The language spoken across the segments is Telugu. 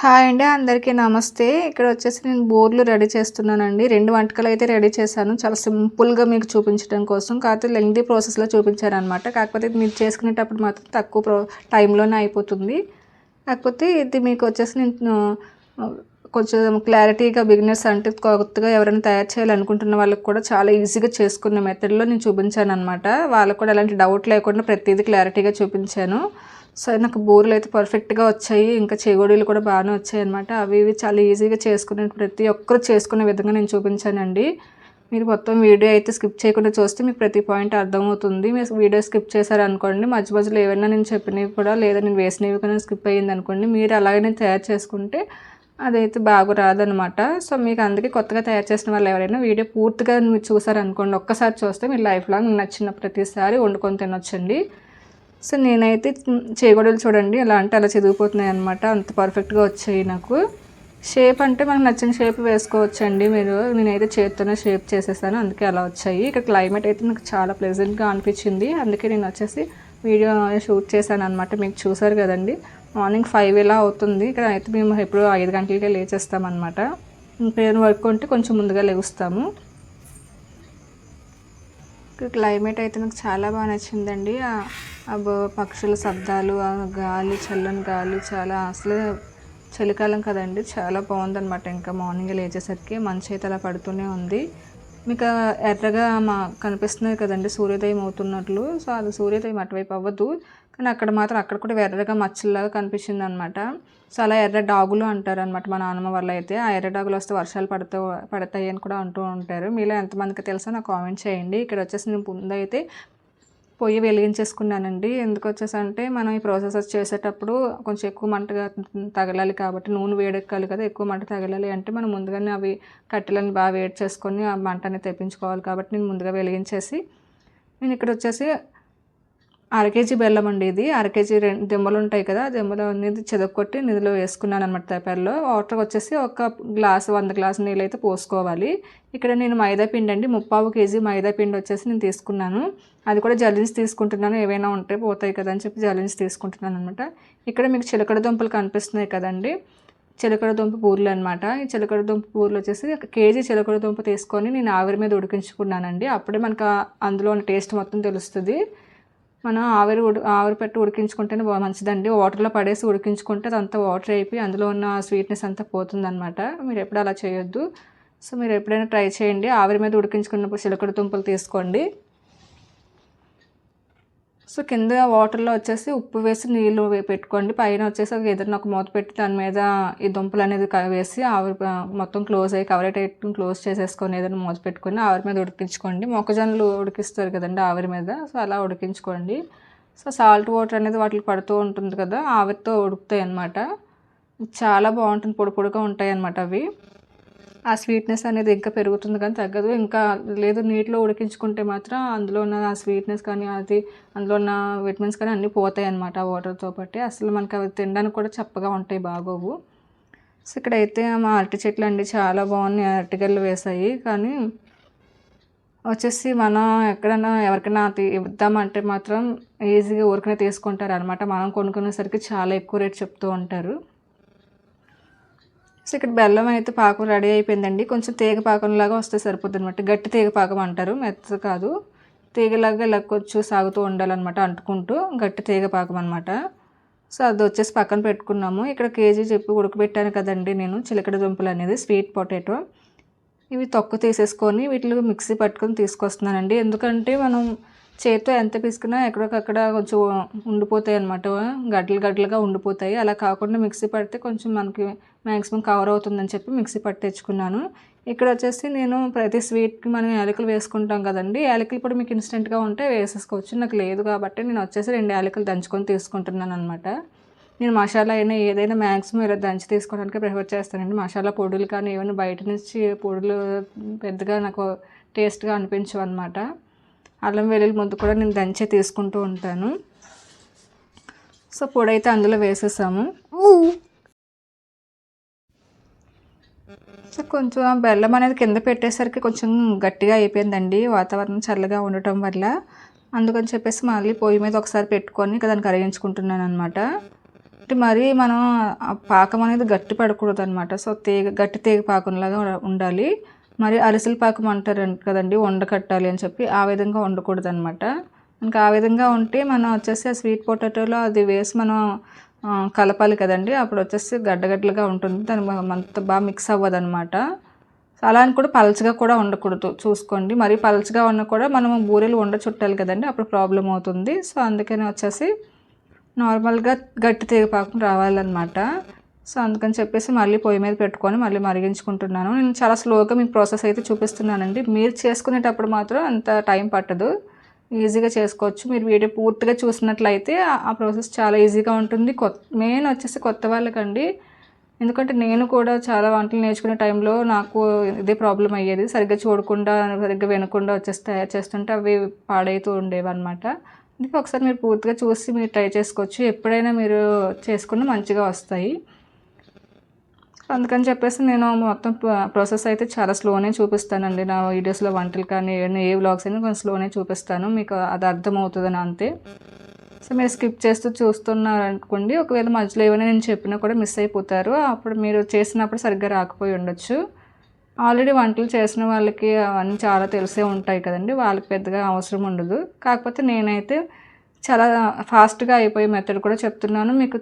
హాయ్ అండి అందరికీ నమస్తే. ఇక్కడ వచ్చేసి నేను బోర్లు రెడీ చేస్తున్నానండి. రెండు వంటకాలు అయితే రెడీ చేశాను. చాలా సింపుల్గా మీకు చూపించడం కోసం. కాకపోతే లెంగ్దీ ప్రాసెస్లో చూపించాను అనమాట కాకపోతే ఇది మీరు చేసుకునేటప్పుడు మాత్రం తక్కువ ప్రో టైంలోనే అయిపోతుంది. కాకపోతే ఇది మీకు వచ్చేసి నేను కొంచెం క్లారిటీగా బిగినర్స్ అంటే కొత్తగా ఎవరైనా తయారు చేయాలనుకుంటున్న వాళ్ళకి కూడా చాలా ఈజీగా చేసుకున్న మెథడ్లో నేను చూపించాను అనమాట వాళ్ళకు కూడా ఎలాంటి డౌట్ లేకుండా ప్రతిదీ క్లారిటీగా చూపించాను. సో నాకు బోర్లు అయితే పర్ఫెక్ట్గా వచ్చాయి. ఇంకా చేగోడీలు కూడా బాగానే వచ్చాయి అనమాట అవి ఇవి చాలా ఈజీగా చేసుకునే ప్రతి ఒక్కరు చేసుకునే విధంగా నేను చూపించానండి. మీరు మొత్తం వీడియో అయితే స్కిప్ చేయకుండా చూస్తే మీకు ప్రతి పాయింట్ అర్థమవుతుంది. మీరు వీడియో స్కిప్ చేశారనుకోండి మధ్య మధ్యలో ఏమైనా నేను చెప్పినవి కూడా లేదా నేను వేసినవి కూడా స్కిప్ అయ్యింది అనుకోండి మీరు అలాగనే నేను తయారు చేసుకుంటే అదైతే బాగా రాదనమాట సో మీకు అందుకే కొత్తగా తయారు చేసిన వాళ్ళు ఎవరైనా వీడియో పూర్తిగా మీరు చూసారనుకోండి ఒక్కసారి చూస్తే మీరు లైఫ్ లాంగ్ నచ్చిన ప్రతిసారి వండుకొని తినొచ్చండి. సో నేనైతే చేయగొడలు చూడండి ఎలా అంటే అలా చదివిపోతున్నాయి అనమాట అంత పర్ఫెక్ట్గా వచ్చాయి నాకు. షేప్ అంటే మనకు నచ్చిన షేప్ వేసుకోవచ్చండి మీరు. నేనైతే చేతితోనే షేప్ చేసేసాను అందుకే అలా వచ్చాయి. ఇక్కడ క్లైమేట్ అయితే నాకు చాలా ప్లెజెంట్గా అనిపించింది. అందుకే నేను వచ్చేసి వీడియో షూట్ చేశాను అనమాట మీకు చూసారు కదండి. మార్నింగ్ ఫైవ్ ఇలా అవుతుంది? ఇక్కడ అయితే మేము ఎప్పుడు ఐదు గంటలకే లేచేస్తామన్నమాట. ఇంకా ఏదైనా వర్క్ ఉంటే కొంచెం ముందుగా లేవుస్తాము క్లైమేట్ అయితే నాకు చాలా బాగా నచ్చిందండి. ఆ- పక్షుల శబ్దాలు ఆ గాలి చల్లని గాలి చాలా అసలు చలికాలం కదండి చాలా బాగుందనమాట ఇంకా మార్నింగ్ లేచేసరికి మంచి అయితే అలా పడుతూనే ఉంది. మీకు ఎర్రగా మా కనిపిస్తున్నది కదండి సూర్యోదయం అవుతున్నట్లు. సో అది సూర్యోదయం అటువైపు అవ్వదు. కానీ అక్కడ మాత్రం అక్కడ కూడా ఎర్రగా మచ్చల్లాగా కనిపించింది అనమాట సో అలా ఎర్ర డాగులు అంటారు అనమాట మా నాన్నమ్మ వల్ల అయితే. ఆ ఎర్ర డాగులు వస్తే వర్షాలు పడుతూ పడతాయి అని కూడా అంటూ ఉంటారు. మీలో ఎంతమందికి తెలుసో నాకు కామెంట్ చేయండి. ఇక్కడ వచ్చేసి నేను ముందైతే పొయ్యి వెలిగించేసుకున్నానండి. ఎందుకు వచ్చేసి అంటే మనం ఈ ప్రాసెస్ చేసేటప్పుడు కొంచెం ఎక్కువ మంటగా తగలాలి కాబట్టి నూనె వేడెక్కాలి కదా ఎక్కువ మంట తగలాలి అంటే మనం ముందుగానే అవి కట్టెలను బాగా వేడి చేసుకొని ఆ మంటని తెప్పించుకోవాలి కాబట్టి నేను ముందుగా వెలిగించేసి నేను ఇక్కడ వచ్చేసి కేజీ బెల్లం అండి ఇది. అర కేజీ రెండు దిమ్మలు ఉంటాయి కదా దెమ్మలు దిమ్మలు అనేది చెదక్కొట్టి నిధిలో వేసుకున్నాను అనమాట తెప్పల్లో వాటర్ వచ్చేసి ఒక గ్లాస్ వంద గ్లాసు నీళ్ళు అయితే పోసుకోవాలి. ఇక్కడ నేను మైదా పిండి అండి ముప్పావు కేజీ మైదా పిండి వచ్చేసి నేను తీసుకున్నాను. అది కూడా జల్లించి తీసుకుంటున్నాను ఏవైనా ఉంటే పోతాయి కదా అని చెప్పి జల్లించి తీసుకుంటున్నాను అనమాట ఇక్కడ మీకు చిలకడ దుంపలు కనిపిస్తున్నాయి కదండి. చిలకడ దుంప పూర్లు అనమాట ఈ చిలకడ దుంప పూర్లు వచ్చేసి ఒక కేజీ చిలకడ దుంప తీసుకొని నేను ఆవిరి మీద ఉడికించుకున్నానండి. అప్పుడే మనకు అందులో ఉన్న టేస్ట్ మొత్తం తెలుస్తుంది. మనం ఆవిరి ఉడి ఆవిరి పెట్టి ఉడికించుకుంటేనే బాగా మంచిదండి. వాటర్లో పడేసి ఉడికించుకుంటే అదంతా వాటర్ అయిపోయి అందులో ఉన్న స్వీట్నెస్ అంతా పోతుందన్నమాట. మీరు ఎప్పుడు అలా చేయొద్దు. సో మీరు ఎప్పుడైనా ట్రై చేయండి. ఆవిరి మీద ఉడికించుకున్నప్పుడు చిలకడ దుంపలు తీసుకోండి. సో కింద వాటర్లో వచ్చేసి ఉప్పు వేసి నీళ్ళు పెట్టుకోండి. పైన వచ్చేసి ఒక ఏదైనా ఒక మూత పెట్టి దాని మీద ఈ దుంపలు అనేది వేసి ఆవిరి మొత్తం క్లోజ్ అయ్యి కవర్ అయ్యేటట్టు క్లోజ్ చేసేసుకొని ఏదైనా మూత పెట్టుకొని ఆవిరి మీద ఉడికించుకోండి. మొక్కజొన్నలు ఉడికిస్తారు కదండి ఆవిరి మీద. సో అలా ఉడికించుకోండి. సో సాల్ట్ వాటర్ అనేది వాటికి పడుతూ ఉంటుంది కదా ఆవిరితో ఉడుకుతాయి అన్నమాట. చాలా బాగుంటుంది పొడి పొడిగా ఉంటాయి అన్నమాట అవి. ఆ స్వీట్నెస్ అనేది ఇంకా పెరుగుతుంది కానీ తగ్గదు. ఇంకా లేదు నీటిలో ఉడికించుకుంటే మాత్రం అందులో ఉన్న ఆ స్వీట్నెస్ కానీ అది అందులో ఉన్న విటమిన్స్ కానీ అన్నీ పోతాయి అన్నమాట ఆ వాటర్తో బట్టి అసలు మనకి అవి తినడానికి కూడా చప్పగా ఉంటాయి బాగోవు. సో ఇక్కడైతే మా అరటి చెట్లు అండి చాలా బాగున్నాయి అరటిగళ్ళు వేసాయి కానీ వచ్చేసి మనం ఎక్కడైనా ఎవరికైనా ఇద్దామంటే మాత్రం ఈజీగా ఊరికనే తీసుకుంటారు అనమాట మనం కొనుక్కునేసరికి చాలా ఎక్కువ రేట్ చెప్తూ ఉంటారు. సో ఇక్కడ బెల్లం అయితే పాకం రెడీ అయిపోయిందండి. కొంచెం తీగ పాకంలాగా వస్తే సరిపోతుంది అనమాట గట్టి తీగ పాకం అంటారు. మెత్త కాదు. తీగలాగా ఇలా కొంచెం సాగుతూ ఉండాలన్నమాట అంటుకుంటూ. గట్టి తీగ పాకం అనమాట సో అది వచ్చేసి పక్కన పెట్టుకున్నాము. ఇక్కడ కేజీ చెప్పి ఉడకబెట్టాను కదండి నేను. చిలకడ దుంపలు అనేది స్వీట్ పొటాటో. ఇవి తొక్క తీసేసుకొని వీటిలో మిక్సీ పట్టుకొని తీసుకొస్తున్నానండి. ఎందుకంటే మనం చేతితో ఎంత పిసికినా ఎక్కడికక్కడ కొంచెం ఉండిపోతాయి అనమాట గడ్డలు గడ్డలుగా ఉండిపోతాయి. అలా కాకుండా మిక్సీ పడితే కొంచెం మనకి మ్యాక్సిమం కవర్ అవుతుందని చెప్పి మిక్సీ పట్టి తెచ్చుకున్నాను. ఇక్కడ వచ్చేసి నేను ప్రతి స్వీట్కి మనం యాలకులు వేసుకుంటాం కదండి. యాలకులు కూడా మీకు ఇన్స్టెంట్గా ఉంటే వేసేసుకోవచ్చు. నాకు లేదు కాబట్టి నేను వచ్చేసి రెండు యాలకులు దంచుకొని తీసుకుంటున్నాను అనమాట నేను మసాలా అయినా ఏదైనా మ్యాక్సిమం ఇలా దంచి తీసుకోవడానికి ప్రిఫర్ చేస్తానండి. మసాలా పొడులు కానీ ఏమైనా బయట నుంచి పొడులు పెద్దగా నాకు టేస్ట్గా అనిపించవు అనమాట అల్లం వెల్లుల్లి ముద్ద కూడా నేను దంచే తీసుకుంటూ ఉంటాను. సో పొడి అయితే అందులో వేసేసాము. సో కొంచెం ఆ బెల్లం అనేది కింద పెట్టేసరికి కొంచెం గట్టిగా అయిపోయిందండి. వాతావరణం చల్లగా ఉండటం వల్ల. అందుకని చెప్పేసి మళ్ళీ పొయ్యి మీద ఒకసారి పెట్టుకొని దాన్ని కరిగించుకుంటున్నాను అనమాట అంటే మరి మనం ఆ పాకం అనేది గట్టి పడకూడదు అనమాట సో తీగ గట్టి తీగ పాకంలాగా ఉండాలి. మరి అరిసెల పాకం అంటారు కదండి వండ కట్టాలి అని చెప్పి ఆ విధంగా ఉండకూడదు అనమాట ఇంకా ఆ విధంగా ఉంటే మనం వచ్చేసి ఆ స్వీట్ పొటాటోలో అది వేసి మనం కలపాలి కదండి. అప్పుడు వచ్చేసి గడ్డగడ్డలుగా ఉంటుంది. దాని అంత బాగా మిక్స్ అవ్వదు అనమాట అలా అని కూడా పలచగా కూడా ఉండకూడదు చూసుకోండి. మరి పలచగా ఉన్నా కూడా మనం బూరెలు ఉండ చుట్టాలి కదండి అప్పుడు ప్రాబ్లం అవుతుంది. సో అందుకని వచ్చేసి నార్మల్గా గట్టి తీగపాకం రావాలన్నమాట. సో అందుకని చెప్పేసి మళ్ళీ పొయ్యి మీద పెట్టుకొని మళ్ళీ మరిగించుకుంటున్నాను. నేను చాలా స్లోగా మీకు ప్రాసెస్ అయితే చూపిస్తున్నానండి. మీరు చేసుకునేటప్పుడు మాత్రం అంత టైం పట్టదు. ఈజీగా చేసుకోవచ్చు. మీరు వీడియో పూర్తిగా చూసినట్లయితే ఆ- ప్రాసెస్ చాలా ఈజీగా ఉంటుంది. కొత్త మెయిన్ వచ్చేసి కొత్త వాళ్ళకండి. ఎందుకంటే నేను కూడా చాలా వంటలు నేర్చుకునే టైంలో నాకు ఇదే ప్రాబ్లం అయ్యేది. సరిగ్గా చూడకుండా సరిగ్గా వినకుండా వచ్చేసి తయారు చేస్తుంటే అవి పాడైతూ ఉండేవి అనమాట అందుకే ఒకసారి మీరు పూర్తిగా చూసి మీరు ట్రై చేసుకోవచ్చు. ఎప్పుడైనా మీరు చేసుకున్న మంచిగా వస్తాయి. అందుకని చెప్పేసి నేను మొత్తం ప్రాసెస్ అయితే చాలా స్లోనే చూపిస్తానండి. నా వీడియోస్లో వంటలు కానీ ఏమైనా ఏ వ్లాగ్స్ అయినా కొంచెం స్లోనే చూపిస్తాను. మీకు అది అర్థమవుతుందని అంతే. సో మీరు స్కిప్ చేస్తూ చూస్తున్నారు అనుకోండి ఒకవేళ మధ్యలో ఏమైనా నేను చెప్పినా కూడా మిస్ అయిపోతారు. అప్పుడు మీరు చేసినప్పుడు సరిగ్గా రాకపోయి ఉండొచ్చు. ఆల్రెడీ వంటలు చేసిన వాళ్ళకి అవన్నీ చాలా తెలిసే ఉంటాయి కదండి. వాళ్ళకి పెద్దగా అవసరం ఉండదు. కాకపోతే నేనైతే చాలా ఫాస్ట్గా అయిపోయే మెథడ్ కూడా చెప్తున్నాను. మీకు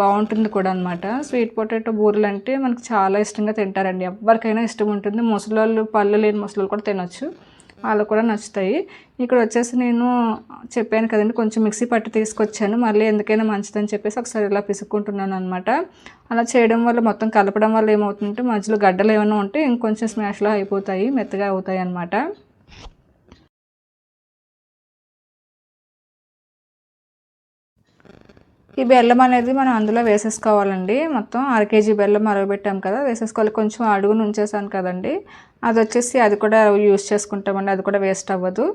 బాగుంటుంది కూడా అనమాట స్వీట్ పొటాటో బూరెలు అంటే మనకు చాలా ఇష్టంగా తింటారండి. ఎవరికైనా ఇష్టం ఉంటుంది. ముసలోళ్ళు పళ్ళు లేని ముసలోళ్ళు కూడా తినొచ్చు. వాళ్ళకు కూడా నచ్చుతాయి. ఇక్కడ వచ్చేసి నేను చెప్పాను కదండి కొంచెం మిక్సీ పట్టు తీసుకొచ్చాను. మళ్ళీ ఎందుకైనా మంచిదని చెప్పేసి ఒకసారి ఇలా పిసుక్కుంటున్నాను అనమాట అలా చేయడం వల్ల మొత్తం కలపడం వల్ల ఏమవుతుందంటే మధ్యలో గడ్డలు ఏమైనా ఉంటే ఇంకొంచెం స్మాష్లో అయిపోతాయి మెత్తగా అవుతాయి అనమాట ఈ బెల్లం అనేది మనం అందులో వేసేసుకోవాలండి. మొత్తం అర కేజీ బెల్లం మరగబెట్టాం కదా వేసేసుకోవాలి. కొంచెం అడుగును ఉంచేసాను కదండి. అది వచ్చేసి అది కూడా యూస్ చేసుకుంటామండి. అది కూడా వేస్ట్ అవ్వదు.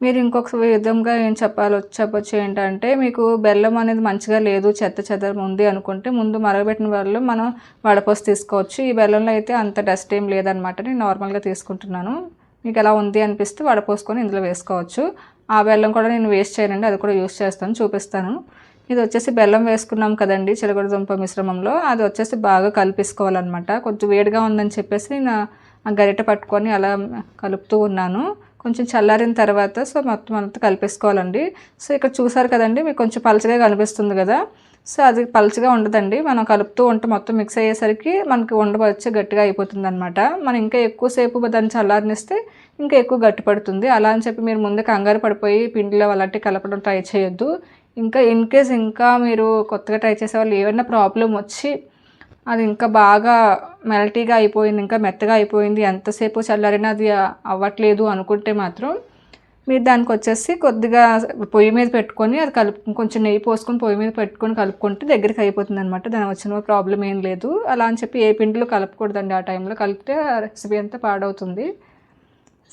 మీరు ఇంకొక విధంగా ఏం చెప్పాలో చెప్పొచ్చు ఏంటంటే మీకు బెల్లం అనేది మంచిగా లేదు చెత్త చెదరం ఉంది అనుకుంటే ముందు మరగబెట్టిన వాళ్ళు మనం వడపోసి తీసుకోవచ్చు. ఈ బెల్లంలో అయితే అంత డస్ట్ ఏం లేదనమాట నేను నార్మల్గా తీసుకుంటున్నాను. మీకు ఎలా ఉంది అనిపిస్తే వడపోసుకొని ఇందులో వేసుకోవచ్చు. ఆ బెల్లం కూడా నేను వేస్ట్ చేయనండి. అది కూడా యూస్ చేస్తాను చూపిస్తాను. ఇది వచ్చేసి బెల్లం వేసుకున్నాం కదండి చిలకడ దుంప మిశ్రమంలో. అది వచ్చేసి బాగా కలిపేసుకోవాలన్నమాట. కొంచెం వేడిగా ఉందని చెప్పేసి నేను ఆ గరిటె పట్టుకొని అలా కలుపుతూ ఉన్నాను. కొంచెం చల్లారిన తర్వాత సో మొత్తం అంతా కలిపేసుకోవాలండి. సో ఇక్కడ చూసారు కదండి మీకు కొంచెం పలచగా కనిపిస్తుంది కదా. సో అది పలచగా ఉండదండి. మనం కలుపుతూ ఉంటే మొత్తం మిక్స్ అయ్యేసరికి మనకి ఉండవచ్చే గట్టిగా అయిపోతుంది అనమాట మనం ఇంకా ఎక్కువసేపు దాన్ని చల్లారనిస్తే ఇంకా ఎక్కువ గట్టి పడుతుంది అలా అని చెప్పి మీరు ముందే కంగారు పడిపోయి పిండిలో అలాంటివి కలపడం ట్రై చేయొద్దు. ఇంకా ఇన్ కేస్ ఇంకా మీరు కొత్తగా ట్రై చేసే వాళ్ళు ఏమైనా ప్రాబ్లం వచ్చి అది ఇంకా బాగా మెల్టీగా అయిపోయింది ఇంకా మెత్తగా అయిపోయింది ఎంతసేపు చల్లారినా అది అవ్వట్లేదు అనుకుంటే మాత్రం మీరు దానికి వచ్చేసి కొద్దిగా పొయ్యి మీద పెట్టుకొని అది కలుపు కొంచెం నెయ్యి పోసుకొని పొయ్యి మీద పెట్టుకొని కలుపుకుంటే దగ్గరికి అయిపోతుంది అనమాట దాని వచ్చిన ప్రాబ్లం ఏం లేదు. అలా అని చెప్పి ఏ పిండిలో కలపకూడదండి. ఆ టైంలో కలిపితే రెసిపీ అంతా పాడవుతుంది.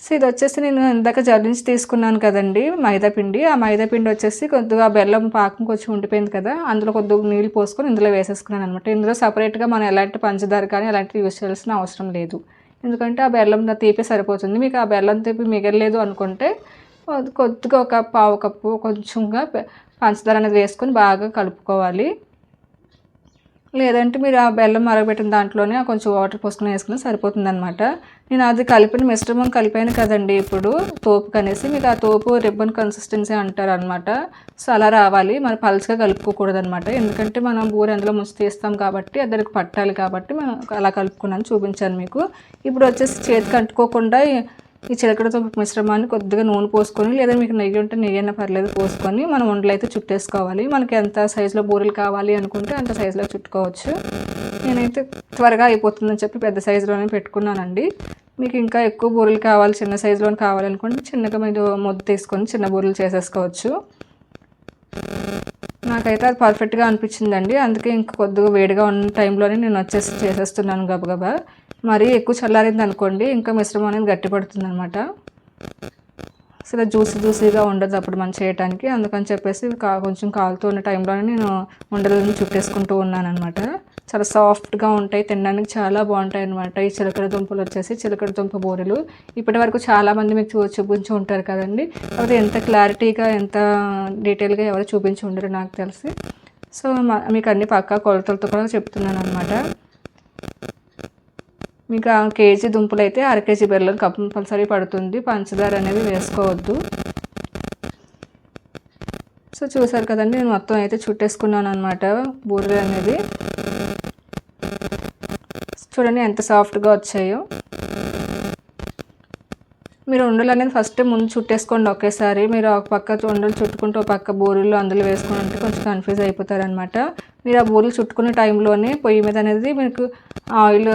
సో ఇది వచ్చేసి నేను ఇందాక జల్లించి తీసుకున్నాను కదండి మైదా పిండి. ఆ మైదా పిండి వచ్చేసి కొద్దిగా బెల్లం పాకం కొంచెం ఉండిపోయింది కదా అందులో కొద్దిగా నీళ్ళు పోసుకొని ఇందులో వేసేసుకున్నాను అనమాట ఇందులో సపరేట్గా మనం ఎలాంటి పంచదార కానీ అలాంటివి యూస్ చేయాల్సిన అవసరం లేదు. ఎందుకంటే ఆ బెల్లం తీపి సరిపోతుంది. మీకు ఆ బెల్లం తీపి మిగలలేదు అనుకుంటే కొద్దిగా ఒక పావు కప్పు కొంచెంగా పంచదార అనేది వేసుకొని బాగా కలుపుకోవాలి. లేదంటే మీరు ఆ బెల్లం మరగబెట్టిన దాంట్లోనే కొంచెం వాటర్ పోసుకుని వేసుకుని సరిపోతుంది అనమాట నేను అది కలిపిన మిశ్రమం కలిపాను కదండి ఇప్పుడు తోపు కనేసి మీకు ఆ తోపు రిబ్బన్ కన్సిస్టెన్సీ అంటారు అనమాట సో అలా రావాలి. మరి పల్చగా కలుపుకోకూడదు అనమాట ఎందుకంటే మనం బూర అందులో ముంచి తీస్తాం కాబట్టి అద్దరికి దానికి పట్టాలి కాబట్టి మనం అలా కలుపుకున్నాను చూపించాను మీకు. ఇప్పుడు వచ్చేసి చేతికి అంటుకోకుండా ఈ- చిలకడతో మిశ్రమాన్ని కొద్దిగా నూనె పోసుకొని లేదా మీకు నెయ్యి ఉంటే నెయ్యి అయినా పర్లేదు పోసుకొని మనం ఉండలు అయితే చుట్టేసుకోవాలి. మనకి ఎంత సైజులో బూరెలు కావాలి అనుకుంటే అంత సైజులో చుట్టుకోవచ్చు. నేనైతే త్వరగా అయిపోతుందని చెప్పి పెద్ద సైజులోనే పెట్టుకున్నానండి. మీకు ఇంకా ఎక్కువ బూరెలు కావాలి చిన్న సైజులోనే కావాలనుకుంటే చిన్నగా మీరు ముద్ద తీసుకొని చిన్న బూరెలు చేసేసుకోవచ్చు. నాకైతే అది పర్ఫెక్ట్గా అనిపించిందండి. అందుకే ఇంకా కొద్దిగా వేడిగా ఉన్న టైంలోనే నేను వచ్చేసి చేసేస్తున్నాను గబగబా. మరీ ఎక్కువ చల్లారింది అనుకోండి ఇంకా మిశ్రమం అనేది గట్టిపడుతుంది అనమాట అసలు జ్యూసీ జ్యూసీగా ఉండదు అప్పుడు మనం చేయటానికి. అందుకని చెప్పేసి కా కొంచెం కాలుతూ ఉన్న టైంలోనే నేను ఉండలని చుట్టేసుకుంటూ ఉన్నాను అనమాట చాలా సాఫ్ట్గా ఉంటాయి తినడానికి చాలా బాగుంటాయి అనమాట ఈ చిలకడ దుంపలు వచ్చేసి చిలకడ దుంప బూరెలు. ఇప్పటి వరకు చాలామంది మీకు చూ చూపించి ఉంటారు కదండి. కాకపోతే ఎంత క్లారిటీగా ఎంత డీటెయిల్గా ఎవరు చూపించి ఉండరు నాకు తెలిసి. సో మా- మీకు అన్ని పక్కా కొలతలతో కూడా చెప్తున్నాను అనమాట మీకు కేజీ దుంపలు అయితే అర కేజీ బెల్లం కంపల్సరీ పడుతుంది. పంచదార అనేది వేసుకోవద్దు. సో చూసారు కదండి నేను మొత్తం అయితే చుట్టేసుకున్నాను అనమాట బూరెలు అనేది చూడండి ఎంత సాఫ్ట్గా వచ్చాయో. మీరు ఉండలు అనేది ఫస్ట్ ముందు చుట్టేసుకోండి ఒకేసారి. మీరు ఒక పక్క ఉండలు చుట్టుకుంటూ ఒక పక్క బూరెలు అందులో వేసుకుని అంటే కొంచెం కన్ఫ్యూజ్ అయిపోతారనమాట మీరు ఆ బూరెలు చుట్టుకునే టైంలోనే పొయ్యి మీద అనేది మీకు ఆయిల్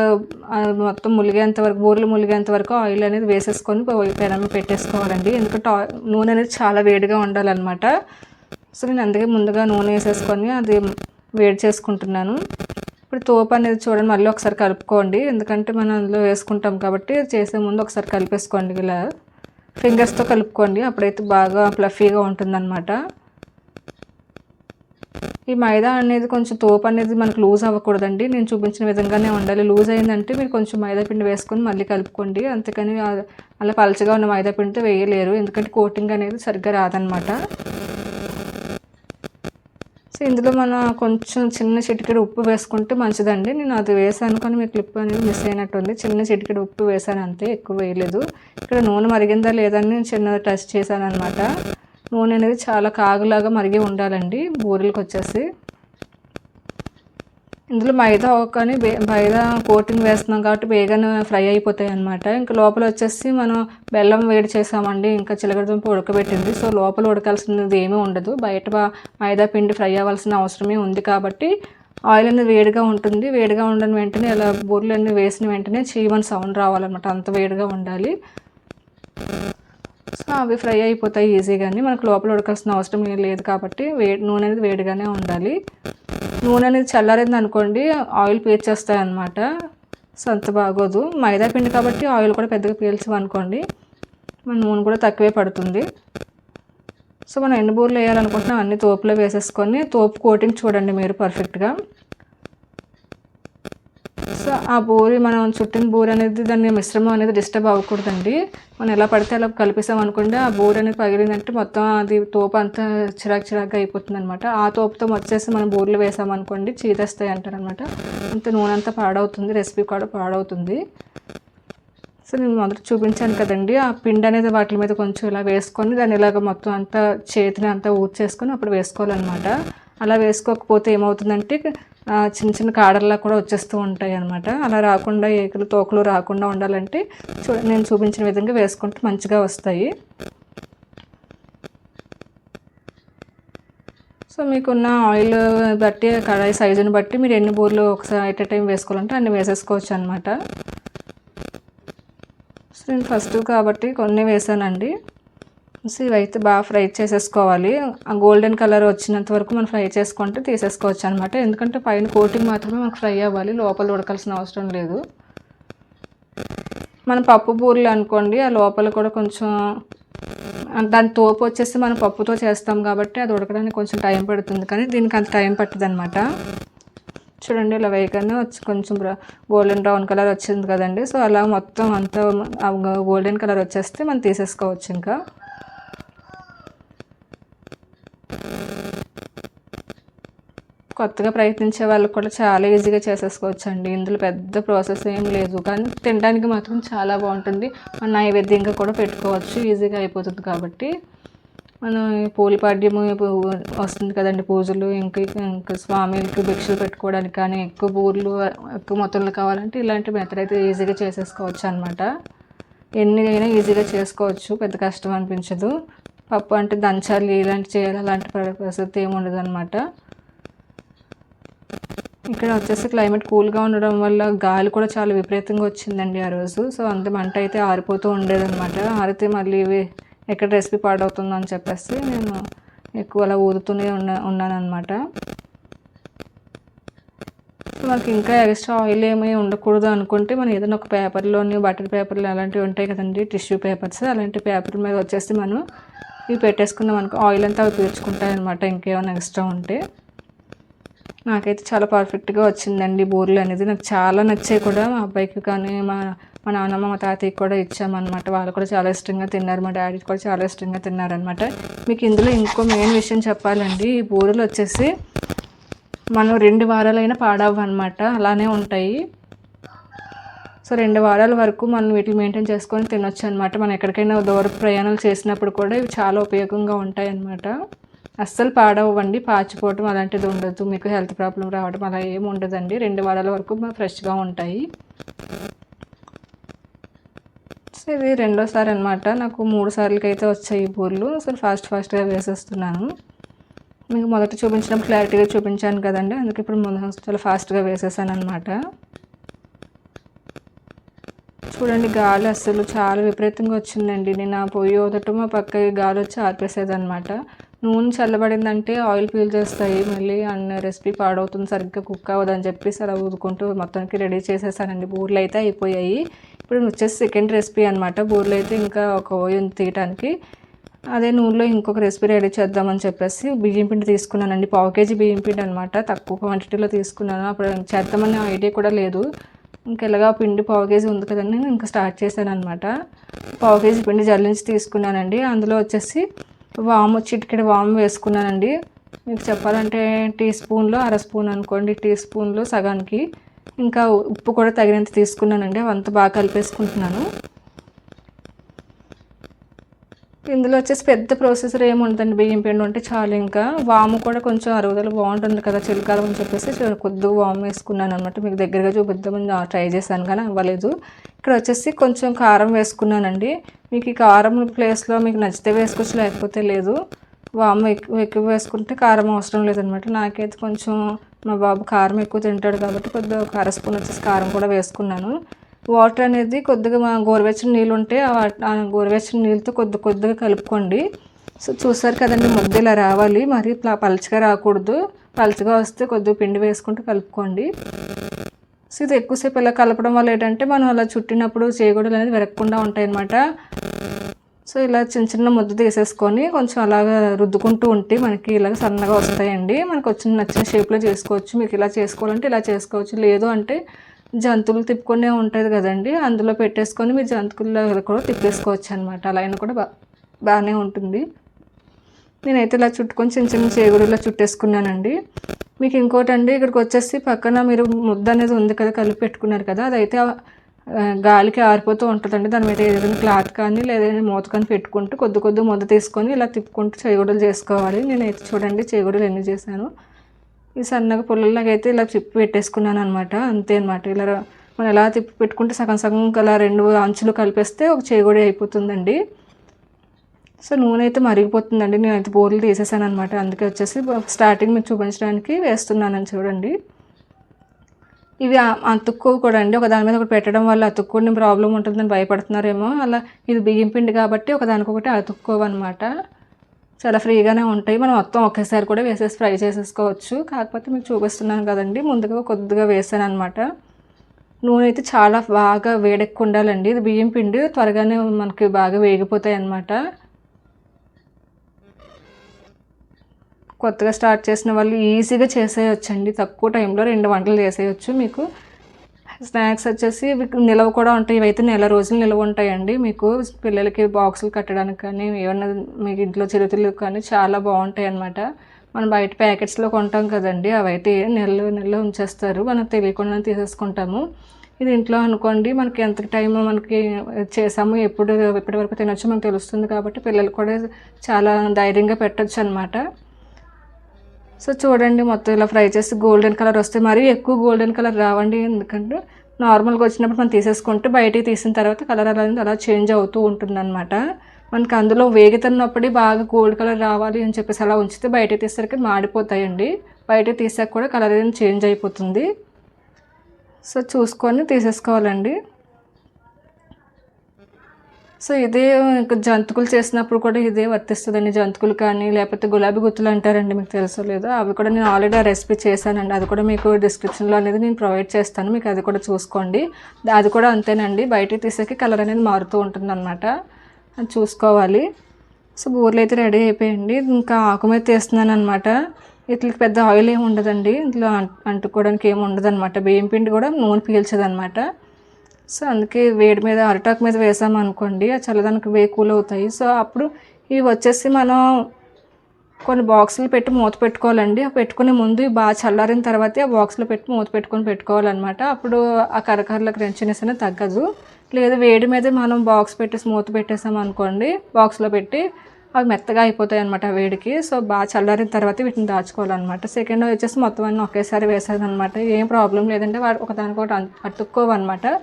మొత్తం ములిగేంత వరకు బూరెలు ములిగేంత వరకు ఆయిల్ అనేది వేసేసుకొని పొయ్యి పెనం పెట్టేసుకోవాలండి. ఎందుకంటే నూనె అనేది చాలా వేడిగా ఉండాలన్నమాట. సో నేను అందుకే ముందుగా నూనె వేసేసుకొని అది వేడి చేసుకుంటున్నాను. ఇప్పుడు తోపు అనేది చూడండి మళ్ళీ ఒకసారి కలుపుకోండి. ఎందుకంటే మనం అందులో వేసుకుంటాం కాబట్టి చేసే ముందు ఒకసారి కలిపేసుకోండి ఇలా. ఫింగర్స్తో కలుపుకోండి అప్పుడైతే బాగా ఫ్లఫీగా ఉంటుందన్నమాట. ఈ మైదా అనేది కొంచెం తోపు అనేది మనకు లూజ్ అవ్వకూడదండి. నేను చూపించిన విధంగానే ఉండాలి లూజ్ అయిందంటే మీరు కొంచెం మైదా పిండి వేసుకొని మళ్ళీ కలుపుకోండి. అంతేకాని అలా పలచగా ఉన్న మైదా పిండితో వేయలేరు. ఎందుకంటే కోటింగ్ అనేది సరిగ్గా రాదనమాట సో ఇందులో మనం కొంచెం చిన్న చిటికెడు ఉప్పు వేసుకుంటే మంచిదండి. నేను అది వేసాను కానీ మీ క్లిప్ అనేది మిస్ అయినట్టుంది. చిన్న చిటికెడు ఉప్పు వేసాను అంతే ఎక్కువ వేయలేదు. ఇక్కడ నూనె మరిగిందా లేదని నేను చిన్న టెస్ట్ చేశాను అనమాట నూనె అనేది చాలా కాగులాగా మరిగి ఉండాలండి. బూరెలకు వచ్చేసి ఇందులో మైదా కానీ మైదా కోటింగ్ వేస్తున్నాం కాబట్టి వేగానే ఫ్రై అయిపోతాయి అనమాట ఇంకా లోపల వచ్చేసి మనం బెల్లం వేడి చేసామండి. ఇంకా చిలకడదుంప ఉడకబెట్టింది. సో లోపల ఉడకాల్సినది ఏమీ ఉండదు. బయట మైదా పిండి ఫ్రై అవ్వాల్సిన అవసరమే ఉంది కాబట్టి ఆయిల్ అనేది వేడిగా ఉంటుంది. వేడిగా ఉండని వెంటనే ఇలా బూరెలు అన్నీ వేసిన వెంటనే చీమని సౌండ్ రావాలన్నమాట. అంత వేడిగా ఉండాలి. సో అవి ఫ్రై అయిపోతాయి ఈజీగాని మనకు లోపల ఉడకాల్సిన అవసరం ఏం లేదు కాబట్టి వేడి నూనె అనేది వేడిగానే ఉండాలి. నూనె అనేది చల్లారింది అనుకోండి ఆయిల్ పీల్చేస్తాయి అన్నమాట సో అంత బాగోదు. మైదా పిండి కాబట్టి ఆయిల్ కూడా పెద్దగా పీల్చవు అనుకోండి. మన నూనె కూడా తక్కువే పడుతుంది. సో మనం ఎన్ని బూరెలు వేయాలనుకుంటున్నాం అన్ని తోపులో వేసేసుకొని తోపు కోటింగ్ చూడండి మీరు పర్ఫెక్ట్గా సో ఆ బోరి మనం చుట్టిన బోర్ అనేది దాని మిశ్రమం అనేది డిస్టర్బ్ అవ్వకూడదండి. మనం ఎలా పడితే అలా కలిపేసాం అనుకోండి ఆ బూరి అనేది పగిలిందంటే మొత్తం అది తోపు అంతా చిరాకు చిరాకుగా అయిపోతుంది అనమాట ఆ తోపుతో వచ్చేసి మనం బూరెలు వేసామనుకోండి చీదేస్తాయి అంటారనమాట అంత నూనె అంతా పాడవుతుంది రెసిపీ కూడా పాడవుతుంది. సో నేను మొదట చూపించాను కదండి ఆ పిండి అనేది వాటి మీద కొంచెం ఇలా వేసుకొని దాన్ని ఇలాగ మొత్తం అంతా చేతిని అంతా ఊడ్చేసుకొని అప్పుడు వేసుకోవాలన్నమాట. అలా వేసుకోకపోతే ఏమవుతుందంటే చిన్న చిన్న కాడల్లా కూడా వచ్చేస్తూ ఉంటాయి అనమాట అలా రాకుండా ఏకలు తోకలు రాకుండా ఉండాలంటే చూ నేను చూపించిన విధంగా వేసుకుంటే మంచిగా వస్తాయి. సో మీకున్న ఆయిల్ బట్టి కడాయి సైజుని బట్టి మీరు ఎన్ని బూర్లు ఒకసారి ఎట్ టైం వేసుకోవాలంటే అన్ని వేసేసుకోవచ్చు అనమాట సో నేను ఫస్ట్ కాబట్టి కొన్ని వేసానండి. సో ఇవైతే బాగా ఫ్రై చేసేసుకోవాలి. ఆ గోల్డెన్ కలర్ వచ్చినంత వరకు మనం ఫ్రై చేసుకుంటే తీసేసుకోవచ్చు అనమాట ఎందుకంటే పైన కోటింగ్ మాత్రమే మనకు ఫ్రై అవ్వాలి. లోపల ఉడకాల్సిన అవసరం లేదు. మన పప్పు బూరెలు అనుకోండి ఆ లోపల కూడా కొంచెం దాని తోపు వచ్చేసి మనం పప్పుతో చేస్తాం కాబట్టి అది ఉడకడానికి కొంచెం టైం పడుతుంది. కానీ దీనికి అంత టైం పట్టదు అనమాట చూడండి ఇలా వేయగానే వచ్చి కొంచెం గోల్డెన్ బ్రౌన్ కలర్ వచ్చింది కదండి. సో అలా మొత్తం అంతా గోల్డెన్ కలర్ వచ్చేస్తే మనం తీసేసుకోవచ్చు ఇంకా. కొత్తగా ప్రయత్నించే వాళ్ళకి కూడా చాలా ఈజీగా చేసేసుకోవచ్చు అండి ఇందులో పెద్ద ప్రాసెస్ ఏం లేదు. కానీ తినడానికి మాత్రం చాలా బాగుంటుంది. మన నైవేద్యంగా కూడా పెట్టుకోవచ్చు. ఈజీగా అయిపోతుంది కాబట్టి. మనం పూలపాడ్యము వస్తుంది కదండి పూజలు. ఇంకా ఇంకా స్వామికి భిక్షలు పెట్టుకోవడానికి కానీ ఎక్కువ బూర్లు ఎక్కువ మొత్తంలో కావాలంటే ఇలాంటి మెథడ్ అయితే ఈజీగా చేసేసుకోవచ్చు అనమాట ఎన్ని అయినా ఈజీగా చేసుకోవచ్చు. పెద్ద కష్టం అనిపించదు. పప్పు అంటే దంచాలి ఇలాంటి చేయాలి అలాంటి ప్రసక్తి ఏమి ఉండదు అనమాట ఇక్కడ వచ్చేసి క్లైమేట్ కూల్గా ఉండడం వల్ల గాలి కూడా చాలా విపరీతంగా వచ్చిందండి ఆ రోజు. సో అంత మంట అయితే ఆరిపోతూ ఉండేదన్నమాట. ఆరితే మళ్ళీ ఎక్కడ రెసిపీ పాడవుతుందో అని చెప్పేసి నేను ఎక్కువ అలా ఊదుతూనే ఉన్నా ఉన్నానమాట మనకి ఇంకా ఎక్స్ట్రా ఆయిల్ ఏమీ ఉండకూడదు అనుకుంటే మనం ఏదైనా ఒక పేపర్లోని బటర్ పేపర్లు అలాంటివి ఉంటాయి కదండి టిష్యూ పేపర్స్ అలాంటి పేపర్ మీద వచ్చేసి మనం ఇవి పెట్టేసుకున్నాం మనకు ఆయిల్ అంతా అవి పీల్చుకుంటాయి అనమాట ఇంకేమైనా ఎక్స్ట్రా ఉంటే. నాకైతే చాలా పర్ఫెక్ట్గా వచ్చిందండి బూరెలు అనేది. నాకు చాలా నచ్చాయి కూడా. మా అబ్బాయికి కానీ మా మా నాన్నమ్మ మా తాతయ్యకి కూడా ఇచ్చామన్నమాట. వాళ్ళు కూడా చాలా ఇష్టంగా తిన్నారు. మా డాడీ కూడా చాలా ఇష్టంగా తిన్నారనమాట మీకు ఇందులో ఇంకో మెయిన్ విషయం చెప్పాలండి. ఈ బూరెలు వచ్చేసి మనం రెండు వారాలైనా పాడవు అనమాట అలానే ఉంటాయి. సో రెండు వారాల వరకు మనం వీటిని మెయింటైన్ చేసుకొని తినొచ్చు అనమాట మనం ఎక్కడికైనా దూర ప్రయాణాలు చేసినప్పుడు కూడా ఇవి చాలా ఉపయోగంగా ఉంటాయి అన్నమాట అస్సలు పాడవ్వండి పాచిపోవటం అలాంటిది ఉండదు. మీకు హెల్త్ ప్రాబ్లం రావడం అలా ఏమి ఉండదండి. రెండు వారాల వరకు ఫ్రెష్గా ఉంటాయి. సో ఇది రెండోసారి అనమాట నాకు మూడు సార్లకి అయితే వచ్చాయి ఈ బూర్లు. సో ఫాస్ట్ ఫాస్ట్గా వేసేస్తున్నాను. మీకు మొదట చూపించినప్పుడు క్లారిటీగా చూపించాను కదండి. అందుకే ఇప్పుడు ముందు చాలా ఫాస్ట్గా వేసేసాను అనమాట చూడండి గాలి అస్సలు చాలా విపరీతంగా వచ్చిందండి. నేను ఆ పొయ్యి వదటం మా పక్క గాలి వచ్చి ఆర్పేసేది అనమాట నూనె చల్లబడిందంటే ఆయిల్ పీల్ చేస్తాయి మళ్ళీ అండ్ రెసిపీ పాడవుతుంది సరిగ్గా కుక్ అవ్వదని చెప్పేసి అలా ఊదుకుంటూ మొత్తానికి రెడీ చేసేసానండి. బూర్లు అయితే అయిపోయాయి. ఇప్పుడు వచ్చేసి సెకండ్ రెసిపీ అనమాట బూర్లు అయితే ఇంకా ఒక ఓయన్ తీయటానికి. అదే నూనెలో ఇంకొక రెసిపీ రెడీ చేద్దామని చెప్పేసి బియ్యం పిండి తీసుకున్నానండి. పావు కేజీ బియ్యం పిండి అనమాట తక్కువ క్వాంటిటీలో తీసుకున్నాను. అప్పుడు చేద్దామనే ఐడియా కూడా లేదు. ఇంకెలాగా పిండి పావు కేజీ ఉంది కదండి నేను ఇంకా స్టార్ట్ చేశాను అనమాట పావు కేజీ పిండి జల్లించి తీసుకున్నానండి. అందులో వచ్చేసి వాము చిటికెడు వాము వేసుకున్నానండి. మీకు చెప్పాలంటే టీ స్పూన్లో అర స్పూన్ అనుకోండి. టీ స్పూన్లో సగానికి. ఇంకా ఉప్పు కూడా తగినంత తీసుకున్నానండి. అవంతా బాగా కలిపేసుకుంటున్నాను. ఇందులో వచ్చేసి పెద్ద ప్రాసెసర్ ఏమి ఉండదండి. బియ్యం పిండి ఉంటే చాలు ఇంకా. వాము కూడా కొంచెం అరుగుదల బాగుంటుంది కదా చలికాలం అని చెప్పేసి. కొద్దిగా వాము వేసుకున్నాను అనమాట మీకు దగ్గరగా చూపిద్దామని ట్రై చేశాను కానీ అవ్వలేదు. ఇక్కడ వచ్చేసి కొంచెం కారం వేసుకున్నానండి. మీకు ఈ కారం ప్లేస్లో మీకు నచ్చితే వేసుకోవచ్చు లేకపోతే లేదు. వాము ఎక్కువ ఎక్కువ వేసుకుంటే కారం అవసరం లేదనమాట నాకైతే కొంచెం మా బాబు కారం ఎక్కువ తింటాడు కాబట్టి కొద్దిగా ఒక అర స్పూన్ వచ్చేసి కారం కూడా వేసుకున్నాను. వాటర్ అనేది కొద్దిగా మా గోరువెచ్చని నీళ్ళు ఉంటే ఆ గోరువెచ్చని నీళ్ళతో కొద్ది కొద్దిగా కలుపుకోండి. సో చూసారు కదండి ముద్ద ఇలా రావాలి. మరి పలుచగా రాకూడదు. పలచగా వస్తే కొద్దిగా పిండి వేసుకుంటూ కలుపుకోండి. సో ఇది ఎక్కువసేపు ఇలా కలపడం వల్ల ఏంటంటే మనం అలా చుట్టినప్పుడు చేయగూడలు అనేది విరగకుండా ఉంటాయన్నమాట. సో ఇలా చిన్న చిన్న ముద్ద తీసేసుకొని కొంచెం అలాగా రుద్దుకుంటూ ఉంటే మనకి ఇలాగ సన్నగా వస్తాయండి. మనకు వచ్చిన నచ్చిన షేప్లో చేసుకోవచ్చు. మీకు ఇలా చేసుకోవాలంటే ఇలా చేసుకోవచ్చు. లేదు అంటే జంతువులు తిప్పుకునే ఉంటుంది కదండి. అందులో పెట్టేసుకొని మీరు జంతువుల్లో కూడా తిప్పేసుకోవచ్చు అనమాట అలా అయినా కూడా బా బాగానే ఉంటుంది. నేనైతే ఇలా చుట్టుకొని చిన్న చిన్న చేగుడులా చుట్టేసుకున్నానండి. మీకు ఇంకోటి అండి ఇక్కడికి వచ్చేసి పక్కన మీరు ముద్ద అనేది ఉంది కదా కలిపి పెట్టుకున్నారు కదా అదైతే గాలికి ఆరిపోతూ ఉంటుందండి. దాని మీద ఏదైనా క్లాత్ కానీ లేదా మూత కానీ పెట్టుకుంటూ కొద్ది కొద్ది ముద్ద తీసుకొని ఇలా తిప్పుకుంటూ చేగుడులు చేసుకోవాలి. నేనైతే చూడండి చేగుడులు ఎన్ని చేశాను. ఈ సన్నగా పుల్లలాగా అయితే ఇలా తిప్పి పెట్టేసుకున్నాను అనమాట అంతే అనమాట ఇలా మనం ఎలా తిప్పి పెట్టుకుంటే సగం సగం అలా రెండు అంచులు కలిపేస్తే ఒక చేగొడి అయిపోతుందండి. సో నూనె అయితే మరిగిపోతుందండి. నేనైతే బోర్లు తీసేసాను అనమాట అందుకే వచ్చేసి స్టార్టింగ్ మీకు చూపించడానికి వేస్తున్నానని చూడండి. ఇవి అతుక్కోకూడండి కూడా అండి. ఒక దాని మీద ఒకటి పెట్టడం వల్ల అతుక్కోని ప్రాబ్లం ఉంటుందని భయపడుతున్నారేమో. అలా ఇది బియ్యం పిండి కాబట్టి ఒక దానికొకటి అతుక్కోవన్నమాట. చాలా ఫ్రీగానే ఉంటాయి. మనం మొత్తం ఒకేసారి కూడా వేసేసి ఫ్రై చేసేసుకోవచ్చు. కాకపోతే మీకు చూపిస్తున్నాను కదండి ముందుగా కొద్దిగా వేసాను అనమాట నూనె అయితే చాలా బాగా వేడెక్కు ఉండాలండి ఇది బియ్యం పిండి త్వరగానే మనకి బాగా వేగిపోతాయి అన్నమాట కొత్తగా స్టార్ట్ చేసిన వాళ్ళు ఈజీగా చేసేయచ్చండి. తక్కువ టైంలో రెండు వంటలు చేసేయచ్చు మీకు. స్నాక్స్ వచ్చేసి నిల్వ కూడా ఉంటాయి. ఇవైతే నెల రోజులు నిల్వ ఉంటాయండి. మీకు పిల్లలకి బాక్సులు కట్టడానికి కానీ ఏమన్నా మీకు ఇంట్లో చిరుతిళ్ళు కానీ చాలా బాగుంటాయి అనమాట మనం బయట ప్యాకెట్స్లో కొంటాం కదండి. అవైతే నెల నెల ఉంచేస్తారు. మనం తెలియకుండా తీసేసుకుంటాము. ఇది ఇంట్లో అనుకోండి మనకి ఎంత టైం మనకి చేసాము ఎప్పుడు ఎప్పటి వరకు తినొచ్చు మనకు తెలుస్తుంది కాబట్టి పిల్లలు కూడా చాలా ధైర్యంగా పెట్టచ్చు అనమాట సో చూడండి మొత్తం ఇలా ఫ్రై చేసి గోల్డెన్ కలర్ వస్తే మరీ ఎక్కువ గోల్డెన్ కలర్ రావండి. ఎందుకంటే నార్మల్గా వచ్చినప్పుడు మనం తీసేసుకుంటే బయటికి తీసిన తర్వాత కలర్ అనేది అలా చేంజ్ అవుతూ ఉంటుంది అనమాట మనకి అందులో వేగుతున్నప్పుడు బాగా గోల్డ్ కలర్ రావాలి అని చెప్పేసి అలా ఉంచితే బయట తీసేసరికి మాడిపోతాయండి. బయట తీసాక కూడా కలర్ అనేది చేంజ్ అయిపోతుంది. సో చూసుకొని తీసేసుకోవాలండి. సో ఇదే జంతుకులు చేసినప్పుడు కూడా ఇదే వర్తిస్తుందండి. జంతుకులు కానీ లేకపోతే గులాబీ గుత్తులు అంటారండి మీకు తెలుసో లేదో అవి కూడా నేను ఆల్రెడీ ఆ రెసిపీ చేశానండి. అది కూడా మీకు డిస్క్రిప్షన్లో అనేది నేను ప్రొవైడ్ చేస్తాను. మీకు అది కూడా చూసుకోండి. అది కూడా అంతేనండి. బయటికి తీసాక కలర్ అనేది మారుతూ ఉంటుంది అనమాట అది చూసుకోవాలి. సో బూరెలు అయితే రెడీ అయిపోయండి ఇంకా ఆకు మీద తీస్తున్నాను అనమాట వీటికి పెద్ద ఆయిల్ ఏమి ఉండదండి. ఇంట్లో అంటుకోవడానికి ఏమి ఉండదు అనమాట బియ్యం పిండి కూడా నూనె పీల్చదనమాట సో అందుకే వేడి మీద అరటాకు మీద వేసామనుకోండి ఆ చల్లదానికి వే కూల్ అవుతాయి. సో అప్పుడు ఇవి వచ్చేసి మనం కొన్ని బాక్సులు పెట్టి మూత పెట్టుకోవాలండి. పెట్టుకునే ముందు బాగా చల్లారిన తర్వాత ఆ బాక్స్లో పెట్టి మూత పెట్టుకొని పెట్టుకోవాలన్నమాట. అప్పుడు ఆ కరకరల క్రంచినెస్ అనేది తగ్గదు. లేదా వేడి మీద మనం బాక్స్ పెట్టేసి మూత పెట్టేసాం అనుకోండి బాక్స్లో పెట్టి అవి మెత్తగా అయిపోతాయి అనమాట వేడికి. సో బాగా చల్లారిన తర్వాత వీటిని దాచుకోవాలన్నమాట. సెకండ్ వచ్చేసి మొత్తం అన్నీ ఒకేసారి వేసేదనమాట ఏం ప్రాబ్లం లేదంటే వాడు ఒకదానికొకటి అన్- అతుక్కోవన్నమాట.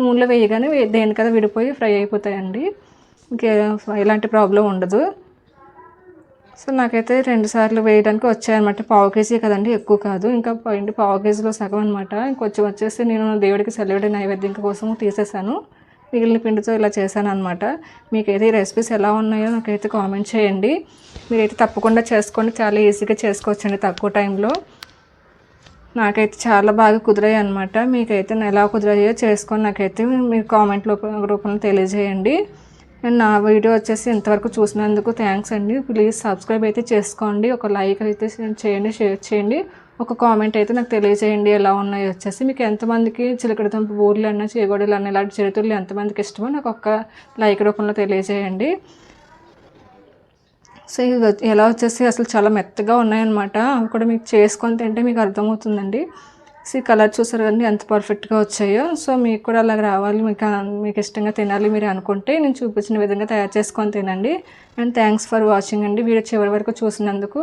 నూనెలో వేయగానే దేనికదా విడిపోయి ఫ్రై అయిపోతాయండి. ఇంకే ఎలాంటి ప్రాబ్లం ఉండదు. సో నాకైతే రెండు సార్లు వేయడానికి వచ్చాయన్నమాట. పావు కేజీ కదండి ఎక్కువ కాదు. ఇంకా పాయింట్ పావు కేజీలో సగం అనమాట ఇంకొచ్చి వచ్చేసి నేను దేవుడికి సెలవుడి నైవేద్యం కోసం తీసేసాను మిగిలిన పిండితో ఇలా చేశాను అనమాట మీకైతే ఈ రెసిపీస్ ఎలా ఉన్నాయో నాకైతే కామెంట్ చేయండి. మీరైతే తప్పకుండా చేసుకోండి. చాలా ఈజీగా చేసుకోవచ్చండి తక్కువ టైంలో. నాకైతే చాలా బాగా కుదిరాయి అనమాట మీకైతే ఎలా కుదిరాయో చేసుకొని నాకైతే మీరు కామెంట్ రూపంలో తెలియజేయండి. అండ్ నా వీడియో వచ్చేసి ఇంతవరకు చూసినందుకు థ్యాంక్స్ అండి. ప్లీజ్ సబ్స్క్రైబ్ అయితే చేసుకోండి. ఒక లైక్ అయితే చేయండి షేర్ చేయండి. ఒక కామెంట్ అయితే నాకు తెలియజేయండి ఎలా ఉన్నాయో వచ్చేసి. మీకు ఎంతమందికి చిలకడ దుంప బూర్లు అన్న చేగోడలు అన్న ఇలాంటి చిరుతులు ఎంతమందికి ఇష్టమో నాకు ఒక లైక్ రూపంలో తెలియజేయండి. సో ఇది ఎలా వచ్చేసి అసలు చాలా మెత్తగా ఉన్నాయన్నమాట. అవి కూడా మీకు చేసుకొని తింటే మీకు అర్థమవుతుందండి. సో ఈ కలర్ చూసారు కదండి ఎంత పర్ఫెక్ట్గా వచ్చాయో. సో మీకు కూడా అలాగ రావాలి మీకు మీకు ఇష్టంగా తినాలి మీరు అనుకుంటే నేను చూపించిన విధంగా తయారు చేసుకొని తినండి. అండ్ థ్యాంక్స్ ఫర్ వాచింగ్ అండి. వీడియో చివరి వరకు చూసినందుకు